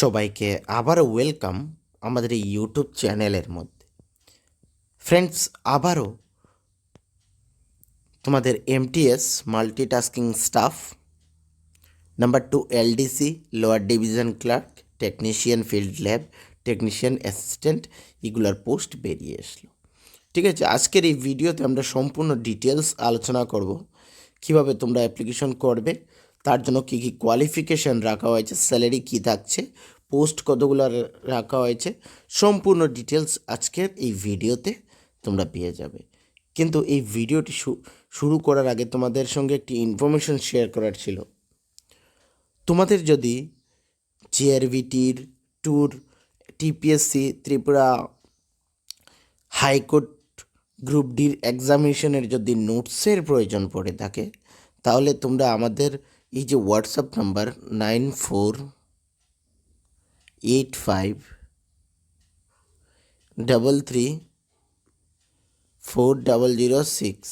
সবাইকে আবারও ওয়েলকাম আমাদের এই ইউটিউব চ্যানেলের মধ্যে। ফ্রেন্ডস আবারও তোমাদের MTS multitasking staff number two LDC lower division clerk technician field lab technician assistant এগুলোর পোস্ট বেরিয়ে আসলো। ঠিক আছে, আজকের এই ভিডিওতে আমরা সম্পূর্ণ ডিটেলস আলোচনা করব। কীভাবে তোমরা অ্যাপ্লিকেশন করবে তার জন্য কী কী কোয়ালিফিকেশান রাখা হয়েছে স্যালারি কী থাকছে পোস্ট কতগুলো রাখা হয়েছে, সম্পূর্ণ ডিটেলস আজকের এই ভিডিওতে তোমরা পেয়ে যাবে। কিন্তু এই ভিডিওটি শুরু করার আগে তোমাদের সঙ্গে একটি ইনফরমেশন শেয়ার করার ছিল। তোমাদের যদি জিআরভিটির tour TPSC Tripura high court group ডির এক্সামিনেশনের যদি নোটসের প্রয়োজন পড়ে থাকে, তাহলে তোমরা আমাদের এই যে WhatsApp number nine four eight five double three four double zero six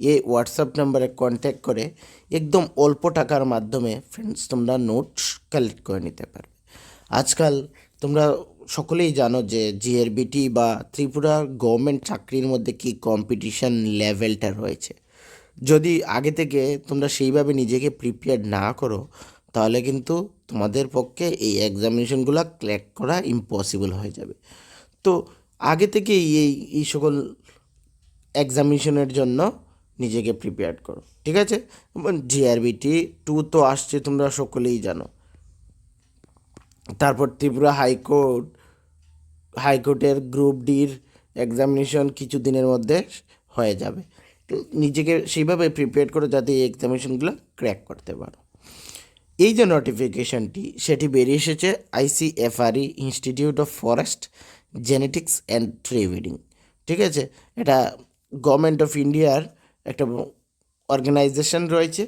এই হোয়াটসঅ্যাপ নাম্বারে কন্ট্যাক্ট করে একদম অল্প টাকার মাধ্যমে ফ্রেন্ডস তোমরা নোটস কালেক্ট করে নিতে পারবে। আজকাল তোমরা সকলেই জানো যে জিআরবিটি বা ত্রিপুরা গভর্নমেন্ট চাকরির মধ্যে কি কম্পিটিশন লেভেলটা রয়েছে। যদি আগে থেকে তোমরা সেইভাবে নিজেকে প্রিপেয়ার না করো, তাহলে কিন্তু তোমাদের পক্ষে এই এক্সামিনেশনগুলো ক্ল্যাক করা ইম্পসিবল হয়ে যাবে। তো আগে থেকেই এই এই সকল এক্সামিনেশনের জন্য নিজেকে প্রিপেয়ার করো, ঠিক আছে? জিআরবিটি টু তো আসছে, তোমরা সকলেই জানো। তারপর ত্রিপুরা হাইকোর্ট হাইকোর্টের গ্রুপ ডির এক্সামিনেশন কিছু দিনের মধ্যে হয়ে যাবে। নিজেকে সেইভাবে প্রিপেয়ার করো যাতে এই এক্সামিনেশনগুলো ক্র্যাক করতে পারো। এই যে নোটিফিকেশনটি সেটি বেরিয়ে এসেছে ICFRE institute of forest genetics and tree breeding ঠিক আছে? এটা গভর্নমেন্ট অফ ইন্ডিয়ার একটা অর্গানাইজেশন রয়েছে।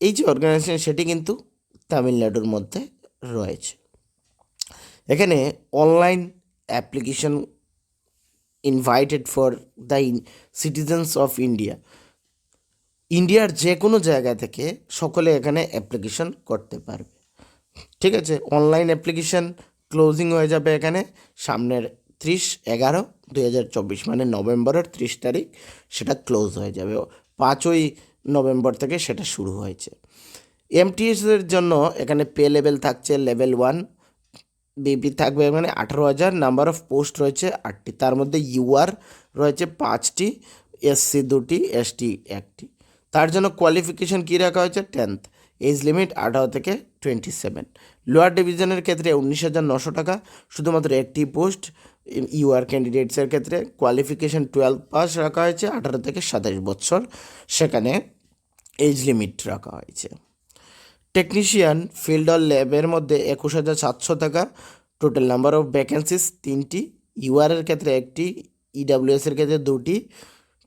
এই যে অর্গানাইজেশন সেটি কিন্তু তামিলনাড়ুর মধ্যে রয়েছে। এখানে online application invited for the citizens of India ইন্ডিয়ার যে কোনো জায়গা থেকে সকলে এখানে অ্যাপ্লিকেশন করতে পারবে। ঠিক আছে? অনলাইন অ্যাপ্লিকেশন ক্লোজিং হয়ে যাবে এখানে। সামনের ত্রিশ এগারো দুই মানে নভেম্বরের ত্রিশ তারিখ, সেটা ক্লোজ হয়ে যাবে। পাঁচই নভেম্বর থেকে সেটা শুরু হয়েছে। এমটিএসের জন্য এখানে পে লেভেল থাকছে লেভেল ওয়ান বিপি থাকবে এখানে আঠারো হাজার নাম্বার অফ পোস্ট রয়েছে আটটি। তার মধ্যে ইউআর রয়েছে পাঁচটি এসসি দুটি এসটি একটি। তার জন্য কোয়ালিফিকেশন কী রাখা হয়েছে? টেন্থ এজ লিমিট আঠারো থেকে টোয়েন্টি সেভেন লোয়ার ডিভিশনের ক্ষেত্রে উনিশ হাজার নশো টাকা। শুধুমাত্র একটি পোস্ট ইউআর ক্যান্ডিডেটসের ক্ষেত্রে কোয়ালিফিকেশন টুয়েলভ পাস রাখা হয়েছে আঠারো থেকে সাতাশ বছর। সেখানে এজ লিমিট রাখা হয়েছে। টেকনিশিয়ান ফিল্ড অর ল্যাবের মধ্যে একুশ হাজার সাতশো টাকা। টোটাল নাম্বার অফ ভ্যাকেন্সিস তিনটি। ইউআরের ক্ষেত্রে একটি ইডাব্লিউএস এর ক্ষেত্রে দুটি।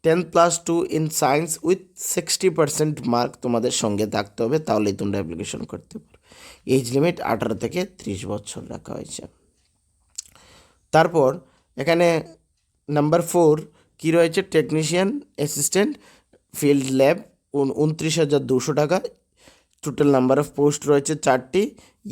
Ten plus two in science with sixty percent mark তোমাদের সঙ্গে থাকতে হবে, তাহলেই তোমরা অ্যাপ্লিকেশন করতে পারো এজ লিমিট আঠারো থেকে ত্রিশ বছর রাখা হয়েছে। তারপর এখানে নাম্বার ফোর কী রয়েছে? টেকনিশিয়ান অ্যাসিস্ট্যান্ট ফিল্ড ল্যাব উনত্রিশ হাজার দুশো টাকা। টোটাল নাম্বার অফ পোস্ট রয়েছে চারটি,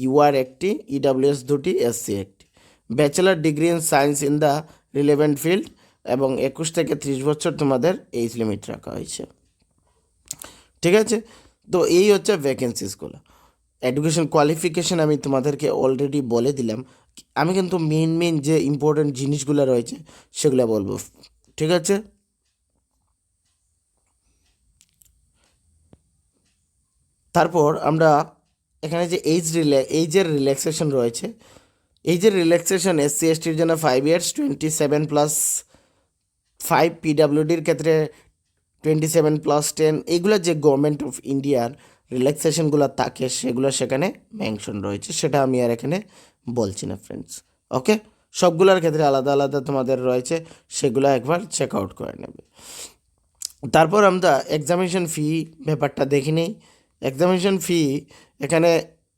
ইউআর একটি, ইডাব্লিউএস দুটি, এসসি একটি। Bachelor degree in science in the relevant field এবং একুশ থেকে ত্রিশ বছর তোমাদের এইজ লিমিট রাখা হয়েছে। ঠিক আছে? তো এই হচ্ছে ভ্যাকেন্সিসগুলো এডুকেশন কোয়ালিফিকেশন আমি তোমাদেরকে অলরেডি বলে দিলাম। আমি কিন্তু মেন মেন যে ইম্পর্টেন্ট জিনিসগুলো রয়েছে সেগুলো বলব। ঠিক আছে? তারপর আমরা এখানে যে এইজ রিল্যা এইজের রিল্যাক্সেশন রয়েছে এইজের রিল্যাক্সেশন এসসি এসটির জন্য five years twenty seven plus five পিডাব্লিউডির ক্ষেত্রে টোয়েন্টি সেভেন প্লাস টেন এইগুলো যে গভর্নমেন্ট অফ ইন্ডিয়ার রিল্যাক্সেশনগুলো থাকে, সেগুলো সেখানে মেনশন রয়েছে, সেটা আমি আর এখানে বলছি না ফ্রেন্ডস ওকে সবগুলোর ক্ষেত্রে আলাদা আলাদা তোমাদের রয়েছে, সেগুলো একবার চেক আউট করে নেবে। তারপর আমরা এক্সামিনেশন ফি ব্যাপারটা দেখি নেই এক্সামিনেশন ফি এখানে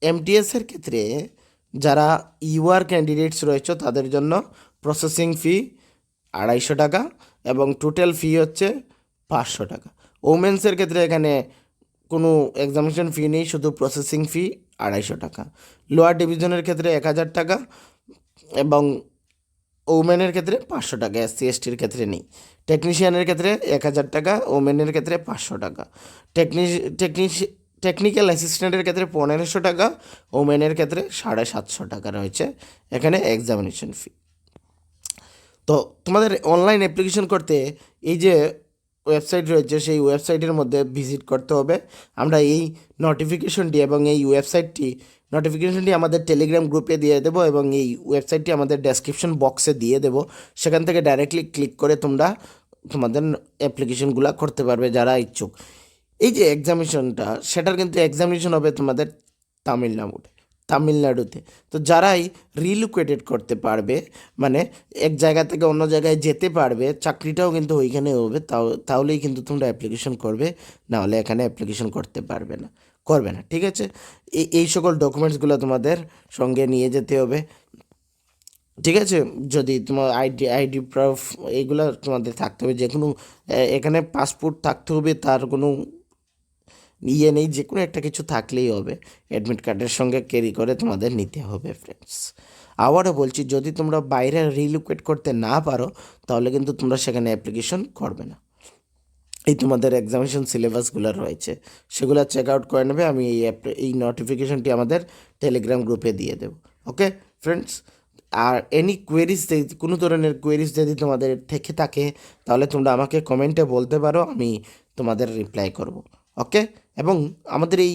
এমটিএসের ক্ষেত্রে যারা ইউআর ক্যান্ডিডেটস রয়েছে তাদের জন্য প্রসেসিং ফি আড়াইশো টাকা এবং টোটাল ফি হচ্ছে পাঁচশো টাকা। ওমেন্সের ক্ষেত্রে এখানে কোনো এক্সামিনেশন ফি নেই, শুধু প্রসেসিং ফি আড়াইশো টাকা। লোয়ার ডিভিশনের ক্ষেত্রে এক হাজার টাকা এবং ওমেনের ক্ষেত্রে পাঁচশো টাকা এসসি এসটির ক্ষেত্রে নেই। টেকনিশিয়ানের ক্ষেত্রে এক হাজার টাকা ওমেনের ক্ষেত্রে পাঁচশো টাকা। টেকনিশ টেকনিশ টেকনিক্যাল অ্যাসিস্ট্যান্টের ক্ষেত্রে পনেরোশো টাকা ওমেনের ক্ষেত্রে সাড়ে সাতশো টাকা রয়েছে, এখানে এক্সামিনেশন ফি তো তোমাদের অনলাইন অ্যাপ্লিকেশন করতে এই যে ওয়েবসাইট রয়েছে, সেই ওয়েবসাইটের মধ্যে ভিজিট করতে হবে। আমরা এই নোটিফিকেশনটি এবং এই ওয়েবসাইটটি নোটিফিকেশনটি আমাদের টেলিগ্রাম গ্রুপে দিয়ে দেবো এবং এই ওয়েবসাইটটি আমাদের ডেসক্রিপশন বক্সে দিয়ে দেবো। সেখান থেকে ডাইরেক্টলি ক্লিক করে তোমরা তোমাদের অ্যাপ্লিকেশনগুলো করতে পারবে যারা ইচ্ছুক। এই যে এক্সামিনেশনটা সেটার কিন্তু এক্সামিনেশন হবে তোমাদের তামিলনাড়ুতে তামিলনাড়ুতে। তো যারাই রিলোকেটেড করতে পারবে মানে এক জায়গা থেকে অন্য জায়গায় যেতে পারবে, চাকরিটাও কিন্তু ওইখানে হবে, তাও, তাহলেই কিন্তু তোমরা অ্যাপ্লিকেশন করবে না হলে এখানে অ্যাপ্লিকেশন করতে পারবে না, করবে না, ঠিক আছে? এই এই সকল ডকুমেন্টসগুলো তোমাদের সঙ্গে নিয়ে যেতে হবে, ঠিক আছে? যদি তোমার আইডি আইডি প্রুফ এগুলো তোমাদের থাকতে হবে যে কোনো এখানে পাসপোর্ট থাকতে হবে, তার কোনো ইয়ে নেই, যে কোনো একটা কিছু থাকলেই হবে। অ্যাডমিট কার্ডের সঙ্গে ক্যারি করে তোমাদের নিতে হবে ফ্রেন্ডস আবারও বলছি, যদি তোমরা বাইরে রিলোকেট করতে না পারো, তাহলে কিন্তু তোমরা সেখানে অ্যাপ্লিকেশন করবে না। এই তোমাদের এক্সামিনেশন সিলেবাসগুলো রয়েছে, সেগুলো চেক আউট করে নেবে, আমি এই অ্যাপ এই নোটিফিকেশনটি আমাদের টেলিগ্রাম গ্রুপে দিয়ে দেবো। ওকে ফ্রেন্ডস আর এনি কোয়েরিজ কোনো ধরনের কোয়েরিজ যদি তোমাদের থেকে থাকে, তাহলে তোমরা আমাকে কমেন্টে বলতে পারো, আমি তোমাদের রিপ্লাই করব। ওকে এবং আমাদের এই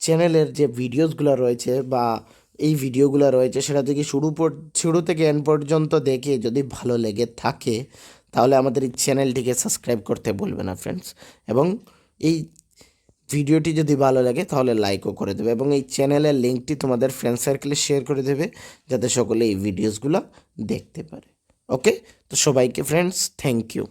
চ্যানেলের যে ভিডিওসগুলো রয়েছে বা এই ভিডিওগুলো রয়েছে, সেটা থেকে শুরু পর শুরু থেকে এন্ড পর্যন্ত দেখে যদি ভালো লেগে থাকে, তাহলে আমাদের এই চ্যানেলটিকে সাবস্ক্রাইব করতে বলবে না ফ্রেন্ডস এবং এই ভিডিওটি যদি ভালো লাগে, তাহলে লাইকও করে দেবে এবং এই চ্যানেলের লিঙ্কটি তোমাদের ফ্রেন্ড সার্কেলে শেয়ার করে দেবে, যাতে সকলে এই ভিডিওসগুলো দেখতে পারে। ওকে তো সবাইকে ফ্রেন্ডস থ্যাংক ইউ